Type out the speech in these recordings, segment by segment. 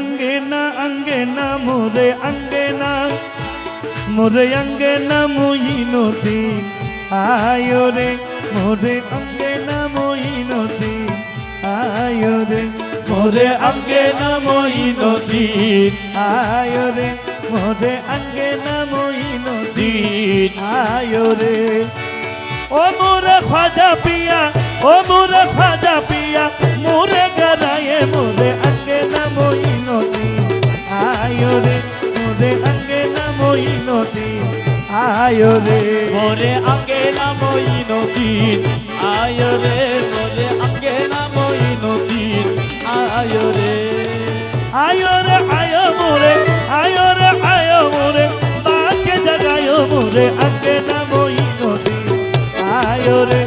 அங்கேனா அங்கேனா முறை அங்கேனா முறை அங்கேனா மொயினோதி ஆயோரே முறை அங்கேனா மொயினோதி ஆயோரே মোরে আঙ্গে নামই নদী আয়োরে মোরে আঙ্গে নামই নদী আয়োরে ও মোরে খাজা পিয়া ও মোরে খাজা পিয়া মোরে গানায়ে মোরে আঙ্গে নামই আয়ো রে মোরে অঙ্গে না মহিনতি আয়ো রে। মোরে আঙ্গে না মইনুদ্দিন আয় রে মোরে আঙ্গে না মইনুদ্দিন আয় রে। আয়ো রে আয়ো মোরে আয়ো রে আয়ো মোরে বাকে জাগায়ো মোরে অঙ্গে না মহিনতি আয়ো রে।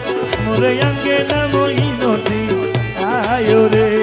মোরে অঙ্গে না মহিনতি আয়ো রে।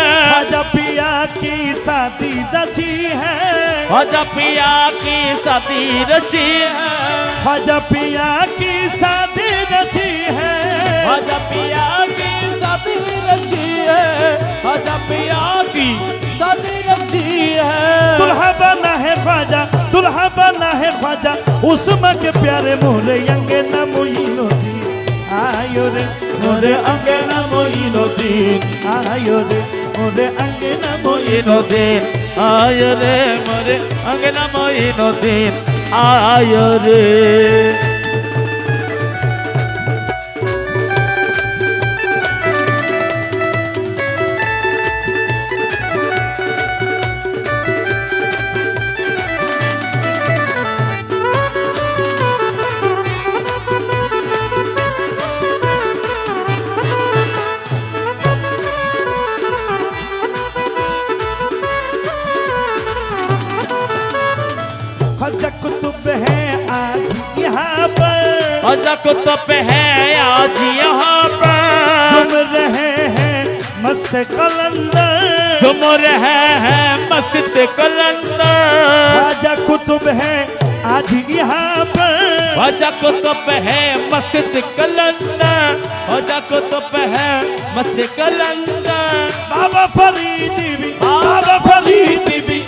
पिया की शादी रची है। पिया की शादी रची है। खाजा पिया की शादी रची है। पिया की शादी रची है। खाजा पिया की शादी रची है। दुल्हा बना है ख्वाजा दुल्हा बना है ख्वाजा। उसमें के प्यारे मोरे यंगे न मोइनो दी आयो रे मोरे अंगे न मोइनो दी आयो रे মোরে আঙ্গিনা মঈনুদ্দিন আয় রে মোরে আঙ্গিনা মঈনুদ্দিন আয় রে। ख्वाजा कुतुब है आज यहाँ पर। खाजा कुतुब है आज यहाँ पर। झूम रहे हैं मस्त कलंदर। झूम रहे हैं मस्त कलंदर। ख्वाजा कुतुब है आज यहाँ पर। खाजा कुतुब है मस्त कलंदर। खाजा कुतुब है मस्त कलंदर। बाबा फरीदी भी बाबा फरीदी भी।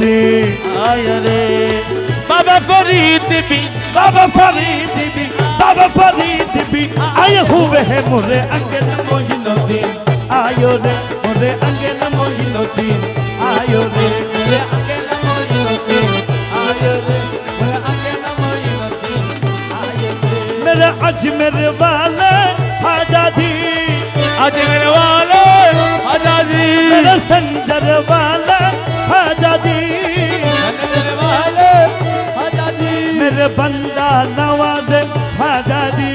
मोहिनो दे आय रे बाबा फरीद भी बाबा फरीदी भी बाबा फरीदी भी आए हुए हैं मोरे अंगे न मोहिनो दे आयो रे मोरे अंगे न मोहिनो दे आयो रे मोरे अंगे न मोहिनो दे आयो रे मोरे अंगे न मोहिनो दे आयो रे मेरे अजमेर वाले आजा जी अजमेर वाले आजादी मेरे संजर वाला आजादी मेरे बंदा नवाज आजादी